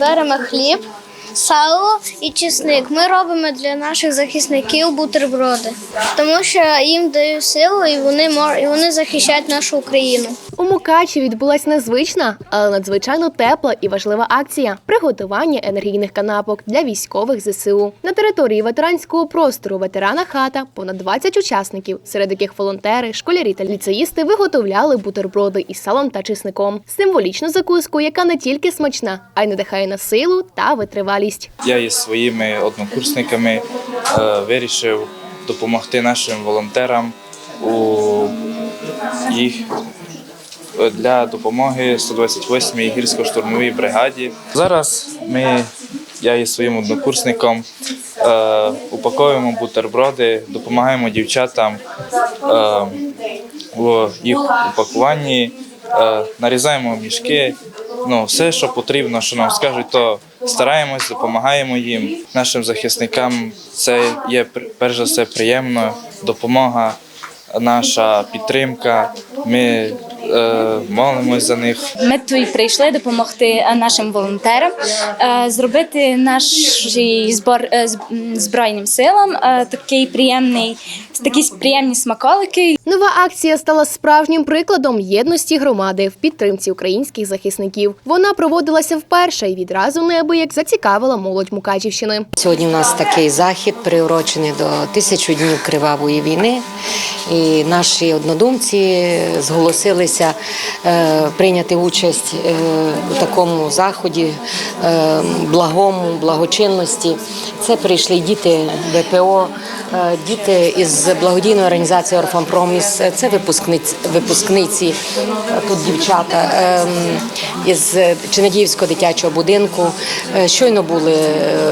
Беремо хліб, сало і чесник. Ми робимо для наших захисників бутерброди, тому що їм дають силу і вони і вони захищають нашу Україну. У Мукачі відбулась незвична, але надзвичайно тепла і важлива акція приготування енергійних канапок для військових ЗСУ. На території ветеранського простору ветерана хата понад 20 учасників, серед яких волонтери, школярі та ліцеїсти виготовляли бутерброди із салом та чесником. Символічну закуску, яка не тільки смачна, а й надихає на силу та витривалість. Я із своїми однокурсниками е, вирішив допомогти нашим волонтерам у їх для допомоги 128-й гірсько-штурмовій бригаді. Зараз ми, я із своїм однокурсником, е, упаковуємо бутерброди, допомагаємо дівчатам е, в їх упакуванні, е, нарізаємо мішки. Ну, все, що потрібно, що нам скажуть, то стараємось, допомагаємо їм. Нашим захисникам це є перш за все приємно, допомога, наша підтримка. Ми молимось за них. Ми тут прийшли допомогти е, нашим волонтерам е, зробити нашій збор е, збройним силам е, такий приємний, такі приємні смаколики. Нова акція стала справжнім прикладом єдності громади в підтримці українських захисників. Вона проводилася вперше і відразу неабияк зацікавила молодь Мукачівщини. Сьогодні у нас такий захід приурочений до тисячу днів кривавої війни. І наші однодумці зголосилися е, прийняти участь е, у такому заході е, благому, благочинності. Це прийшли діти ВПО, діти із благодійної організації Орфан Проміс. Це випускниці, випускниці тут дівчата із Чинадіївського дитячого будинку. Щойно були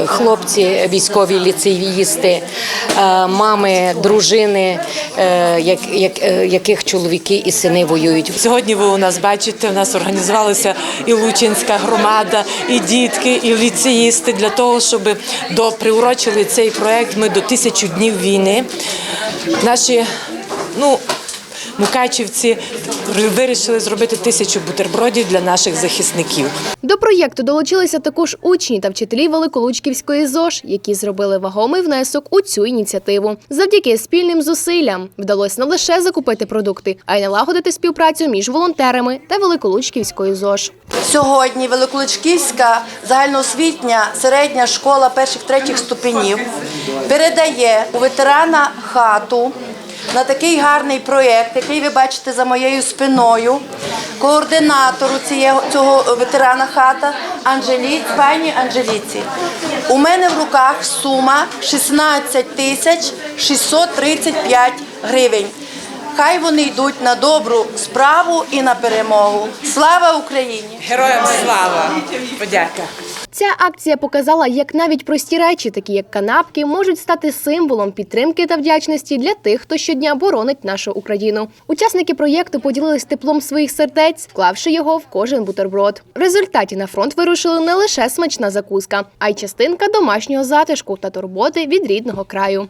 хлопці, військові ліцеїсти, мами, дружини, як, як, яких чоловіки і сини воюють. Сьогодні ви у нас бачите, у нас організувалася і Лучинська громада, і дітки, і ліцеїсти для того, щоб до приурочили цей проект. Ми до тисячу днів війни. Наші ну. Мукачівці вирішили зробити тисячу бутербродів для наших захисників. До проєкту долучилися також учні та вчителі Великолучківської ЗОЖ, які зробили вагомий внесок у цю ініціативу. Завдяки спільним зусиллям вдалося не лише закупити продукти, а й налагодити співпрацю між волонтерами та Великолучківською ЗОЖ. Сьогодні Великолучківська загальноосвітня середня школа перших третіх ступенів передає у ветерана хату на такий гарний проєкт, який ви бачите за моєю спиною, координатору цього ветерана хата Анжелі, пані Анжеліці. У мене в руках сума 16 тисяч 635 гривень. Хай вони йдуть на добру справу і на перемогу. Слава Україні! Героям слава! Подяка! Ця акція показала, як навіть прості речі, такі як канапки, можуть стати символом підтримки та вдячності для тих, хто щодня боронить нашу Україну. Учасники проєкту поділились теплом своїх сердець, вклавши його в кожен бутерброд. В результаті на фронт вирушили не лише смачна закуска, а й частинка домашнього затишку та турботи від рідного краю.